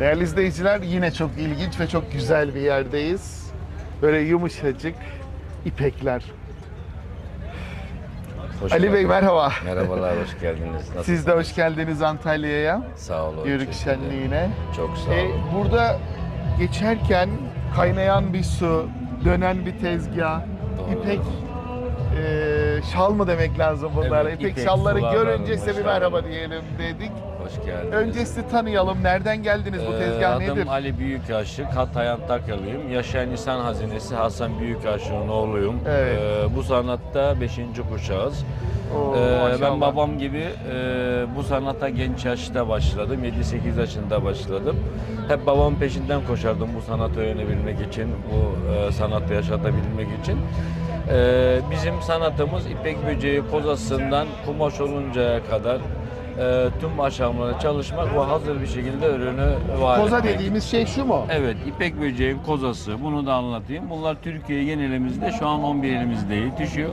Değerli izleyiciler yine çok ilginç ve çok güzel bir yerdeyiz. Böyle yumuşacık ipekler. Hoş Ali Bey merhaba. Merhabalar, hoş geldiniz. Nasılsınız? Siz de hoş geldiniz Antalya'ya. Sağ olun. Yörük şenliğine. Çok sağ E, olun. burada geçerken kaynayan bir su, dönen bir tezgah, Doğru. ipek e, şal mı demek lazım bunlara? Evet, ipek, ipek şalları görünce size bir merhaba diyelim dedik. Hoş geldiniz. Önce sizi tanıyalım. Nereden geldiniz? Bu Ee, tezgah adım nedir? Ali Büyükaşık, Hatay Antakyalıyım. Yaşayan İnsan Hazinesi Hasan Büyükaşık'ın oğluyum. Evet. Ee, bu sanatta 5. kuşağız. Oo, Ee, maşallah. ben babam gibi e, bu sanata genç yaşta başladım. 7-8 yaşında başladım. Hep babamın peşinden koşardım bu sanatı öğrenebilmek için, bu e, sanatı yaşatabilmek için. Ee, bizim sanatımız ipek böceği kozasından kumaş oluncaya kadar e, tüm aşamaları çalışmak ve hazır bir şekilde ürünü var Koza etmek. dediğimiz şey şu mu? Evet, ipek böceğin kozası. Bunu da anlatayım. Bunlar Türkiye genelimizde şu an 11 elimizde yetişiyor.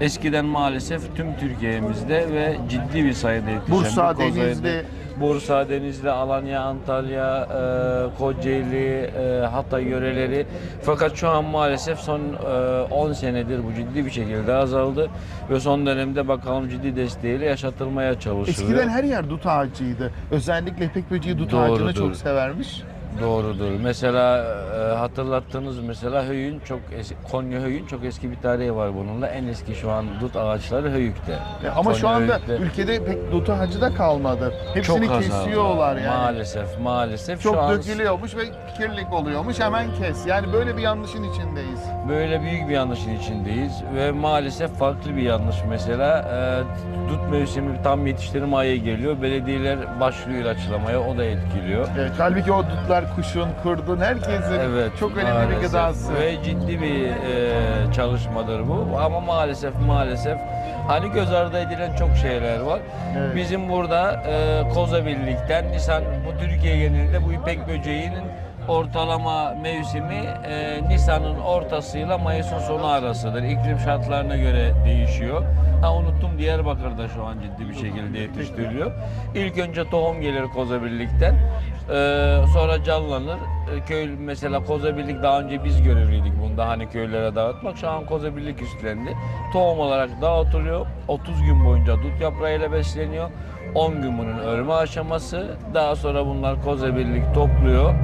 Eskiden maalesef tüm Türkiye'mizde ve ciddi bir sayıda yetişen Bursa, bir kozaydı. Denizli. Bursa, Denizli, Alanya, Antalya, e, Kocaeli, e, Hatay yöreleri. Fakat şu an maalesef son e, 10 senedir bu ciddi bir şekilde azaldı ve son dönemde bakalım ciddi desteğiyle yaşatılmaya çalışılıyor. Eskiden her yer dut ağacıydı. Özellikle ipek böceği dut Doğrudur. ağacını çok severmiş. Doğrudur. Mesela e, hatırlattığınız mesela Höyük'ün çok eski, Konya Höyük'ün çok eski bir tarihi var bununla. En eski şu an dut ağaçları Höyük'te. E, Ama şu Konya anda Höyük'te ülkede pek dut ağacı da kalmadı. Hepsini azaldı. kesiyorlar yani. Maalesef, maalesef. Çok şu an dökülüyormuş ve kirlilik oluyormuş. Hemen kes. Yani böyle bir yanlışın içindeyiz. böyle büyük bir yanlışın içindeyiz ve maalesef farklı bir yanlış mesela. E, dut mevsimi tam yetiştirme ayı geliyor. Belediyeler başlıyor ilaçlamaya, o da etkiliyor. Evet, halbuki o dutlar kuşun, kurdun, herkesin Evet, çok önemli bir maalesef. gıdası. Ve ciddi bir e, çalışmadır bu. Ama maalesef maalesef hani göz ardı edilen çok şeyler var. Evet. Bizim burada e, Koza Birlik'ten Nisan bu Türkiye genelinde bu ipek böceğinin ortalama mevsimi e, Nisan'ın ortasıyla Mayıs'ın sonu arasıdır. İklim şartlarına göre değişiyor. Ha unuttum Diyarbakır'da şu an ciddi bir şekilde yetiştiriliyor. İlk önce tohum gelir Koza Birlik'ten. Ee, sonra canlanır. Ee, köy mesela Koza Birlik daha önce biz görevliydik bunda hani köylere dağıtmak. Şu an Koza Birlik üstlendi. Tohum olarak dağıtılıyor. 30 gün boyunca dut yaprağıyla besleniyor. 10 gün bunun örme aşaması. Daha sonra bunlar Koza Birlik topluyor.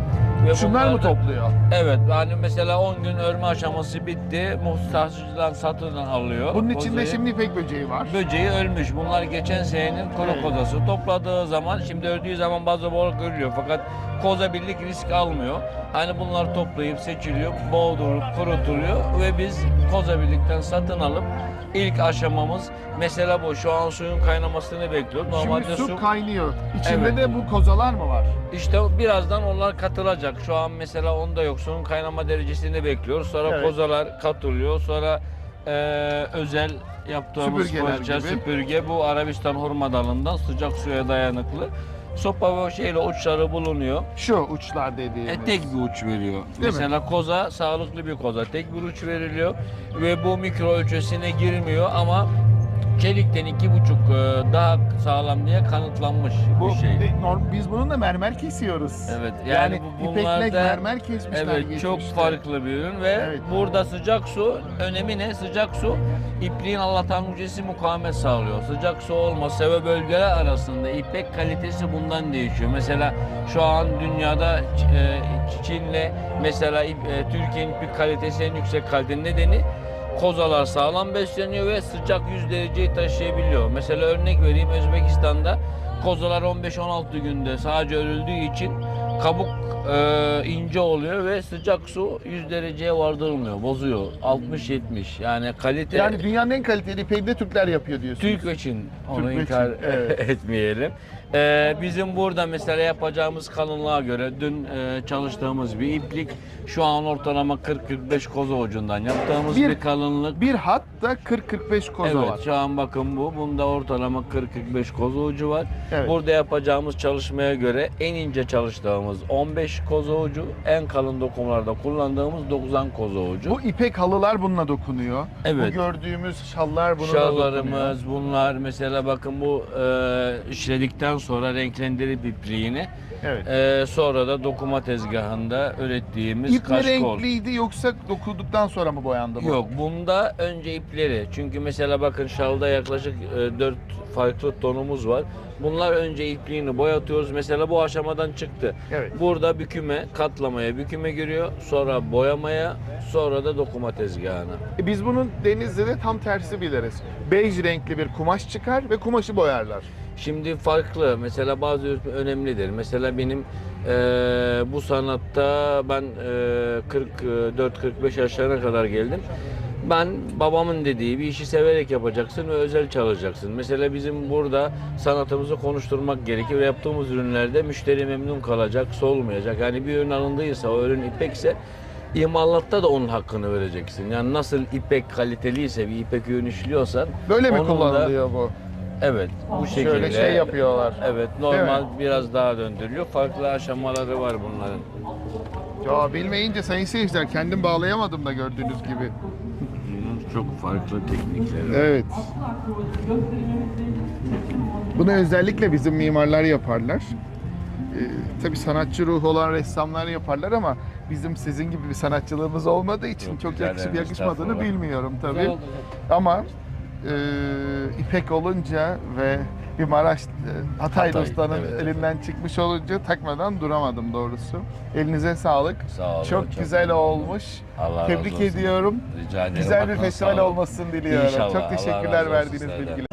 Ve Şunlar mı bunlar da- topluyor? Evet hani mesela 10 gün örme aşaması bitti. Muhtaççıdan satından alıyor. Bunun içinde kozayı. şimdi ipek böceği var. Böceği ölmüş. Bunlar geçen senenin kuru kozası. Topladığı zaman, şimdi öldüğü zaman bazı balık ölüyor. Fakat koza birlik risk almıyor. Hani bunlar toplayıp seçiliyor, boğdurulup kurutuluyor ve biz koza birlikten satın alıp ilk aşamamız mesela bu. Şu an suyun kaynamasını bekliyoruz. Normalde Şimdi su, su kaynıyor. İçinde Evet. de bu kozalar mı var? işte birazdan onlar katılacak. Şu an mesela onda yok. Suyun kaynama derecesini bekliyoruz. Sonra Evet. kozalar katılıyor. Sonra eee, özel yaptığımız Süpürgeler gibi. süpürge bu Arabistan hurma dalından sıcak suya dayanıklı. Sopa ve şeyle uçları bulunuyor. Şu uçlar dediğimiz. E, tek bir uç veriyor. Mesela koza sağlıklı bir koza. Tek bir uç veriliyor ve bu mikro ölçüsüne girmiyor ama çelikten iki buçuk e, daha sağlam diye kanıtlanmış Bu, bir şey. de- norm- biz bununla mermer kesiyoruz. Evet Yani, yani, bu ipekle bunlarda mermer kesmişler Evet çok geçmişte. farklı bir ürün ve Evet. burada sıcak su önemi ne? Sıcak su ipliğin anlatan mucizesi mukavemet sağlıyor. Sıcak su olmasa ve bölgeler arasında ipek kalitesi bundan değişiyor. Mesela şu an dünyada e, Çin'le mesela ip- e, Türkiye'nin ipek kalitesi en yüksek kalite nedeni kozalar sağlam besleniyor ve sıcak 100 dereceyi taşıyabiliyor. Mesela örnek vereyim Özbekistan'da kozalar 15-16 günde sadece örüldüğü için kabuk e, ince oluyor ve sıcak su 100 dereceye vardırılmıyor, bozuyor. 60-70 yani kalite Yani dünyanın en kaliteli ipeğini de Türkler yapıyor diyorsunuz. Türk için onu Türk inkar için, evet. etmeyelim. E, bizim burada mesela yapacağımız kalınlığa göre dün e, çalıştığımız bir iplik şu an ortalama 40-45 koza ucundan yaptığımız Bir- bir, kalınlık. Bir hatta 40-45 koza evet var. şu an bakın bu. Bunda ortalama 40-45 koza ucu var. Evet. Burada yapacağımız çalışmaya göre en ince çalıştığımız 15 koza ucu, en kalın dokumalarda kullandığımız 90 koza ucu. Bu ipek halılar bununla dokunuyor. Evet. Bu gördüğümüz şallar bununla dokunuyor. Şallarımız bunlar mesela bakın bu e, işledikten sonra renklendirip ipliğini Evet. Ee, sonra da dokuma tezgahında ürettiğimiz İp mi kaşkol. renkliydi yoksa dokuduktan sonra mı boyandı bu? Yok bunda önce ipleri. Çünkü mesela bakın şalda yaklaşık 4 farklı tonumuz var. Bunlar önce ipliğini boyatıyoruz. Mesela bu aşamadan çıktı. Evet. Burada büküme, katlamaya, büküme giriyor. Sonra boyamaya, sonra da dokuma tezgahına. E Biz bunun denizde de tam tersi biliriz. Bej renkli bir kumaş çıkar ve kumaşı boyarlar. Şimdi farklı. Mesela bazı önemlidir. Mesela benim eee, bu sanatta ben eee, 44-45 yaşlarına kadar geldim. Ben babamın dediği bir işi severek yapacaksın ve özel çalacaksın. Mesela bizim burada sanatımızı konuşturmak gerekir ve yaptığımız ürünlerde müşteri memnun kalacak, solmayacak. Yani bir ürün alındıysa, o ürün ipekse imalatta da onun hakkını vereceksin. Yani nasıl ipek kaliteliyse, bir ipek ürün işliyorsan Böyle mi onun da- kullanılıyor bu? Evet, bu şekilde. Şöyle şey yapıyorlar. Evet, normal biraz daha döndürülüyor. Farklı aşamaları var bunların. Ya bilmeyince sayın seyirciler kendim bağlayamadım da gördüğünüz gibi. Bunun çok farklı teknikleri var. Evet. Bunu özellikle bizim mimarlar yaparlar. Ee, tabii sanatçı ruhu olan ressamlar yaparlar ama bizim sizin gibi bir sanatçılığımız olmadığı için Yok, çok rica yakışıp yakışmadığını estağfurullah. bilmiyorum tabii. Ama e, ipek olunca ve bir Maraş e, Hatay, Hatay, ustanın evet. elinden çıkmış olunca takmadan duramadım doğrusu. Elinize sağlık. Sağ olun, Çok, çok güzel memnun olmuş. Allah razı Tebrik olsun. ediyorum. Rica ederim. Güzel bir festival olmasını diliyorum. İnşallah, Çok teşekkürler razı verdiğiniz bilgiler.